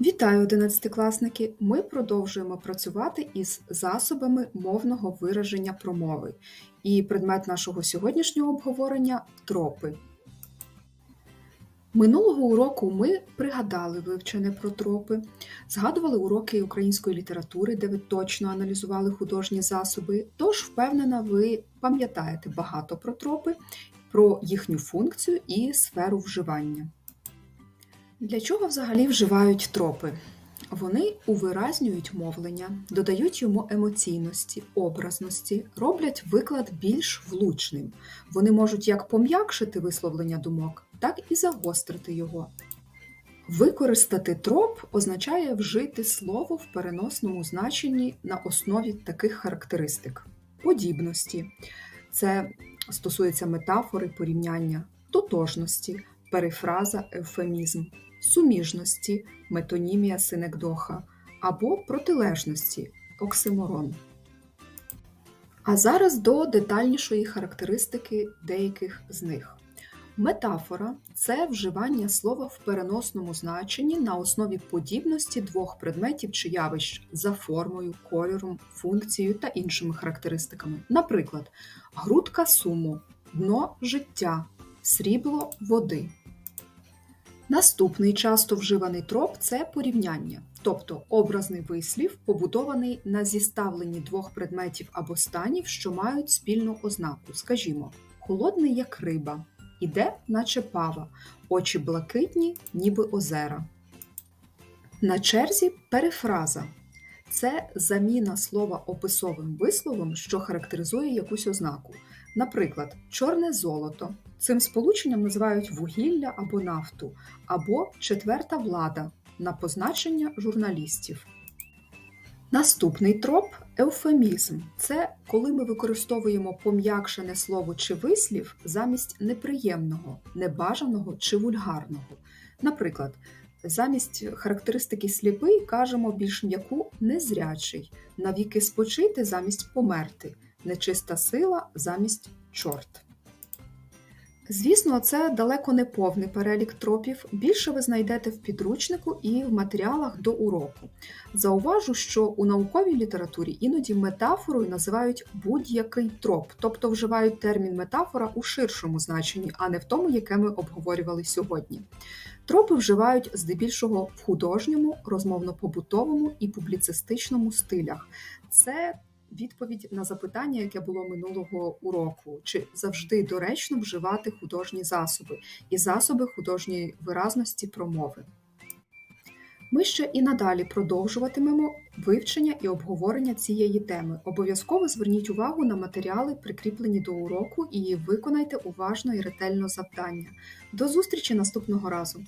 Вітаю, одинадцятикласники! Ми продовжуємо працювати із засобами мовного вираження промови. І предмет нашого сьогоднішнього обговорення тропи. Минулого уроку ми пригадали вивчене про тропи, згадували уроки української літератури, де ви точно аналізували художні засоби. Тож, впевнена, ви пам'ятаєте багато про тропи, про їхню функцію і сферу вживання. Для чого взагалі вживають тропи? Вони увиразнюють мовлення, додають йому емоційності, образності, роблять виклад більш влучним. Вони можуть як пом'якшити висловлення думок, так і загострити його. Використати троп означає вжити слово в переносному значенні на основі таких характеристик: подібності. Це стосується метафори, порівняння, тотожності, перифраза, евфемізм, суміжності, метонімія синекдоха або протилежності оксиморон. А зараз до детальнішої характеристики деяких з них. Метафора це вживання слова в переносному значенні на основі подібності двох предметів чи явищ за формою, кольором, функцією та іншими характеристиками. Наприклад, грудка суму, дно життя, срібло води. Наступний часто вживаний троп це порівняння, тобто образний вислів, побудований на зіставленні двох предметів або станів, що мають спільну ознаку. Скажімо, холодний як риба, іде, наче пава, очі блакитні, ніби озера. На черзі перифраза це заміна слова описовим висловом, що характеризує якусь ознаку. Наприклад, чорне золото. Цим сполученням називають вугілля або нафту, або четверта влада на позначення журналістів. Наступний троп еуфемізм. Це коли ми використовуємо пом'якшене слово чи вислів замість неприємного, небажаного чи вульгарного. Наприклад, замість характеристики сліпий кажемо більш м'яку незрячий, навіки спочити замість померти, нечиста сила замість чорт. Звісно, це далеко не повний перелік тропів. Більше ви знайдете в підручнику і в матеріалах до уроку. Зауважу, що у науковій літературі іноді метафорою називають будь-який троп, тобто вживають термін метафора у ширшому значенні, а не в тому, яке ми обговорювали сьогодні. Тропи вживають здебільшого в художньому, розмовно-побутовому і публіцистичному стилях. Це відповідь на запитання, яке було минулого уроку, чи завжди доречно вживати художні засоби і засоби художньої виразності промови. Ми ще і надалі продовжуватимемо вивчення і обговорення цієї теми. Обов'язково зверніть увагу на матеріали, прикріплені до уроку, і виконайте уважно і ретельно завдання. До зустрічі наступного разу!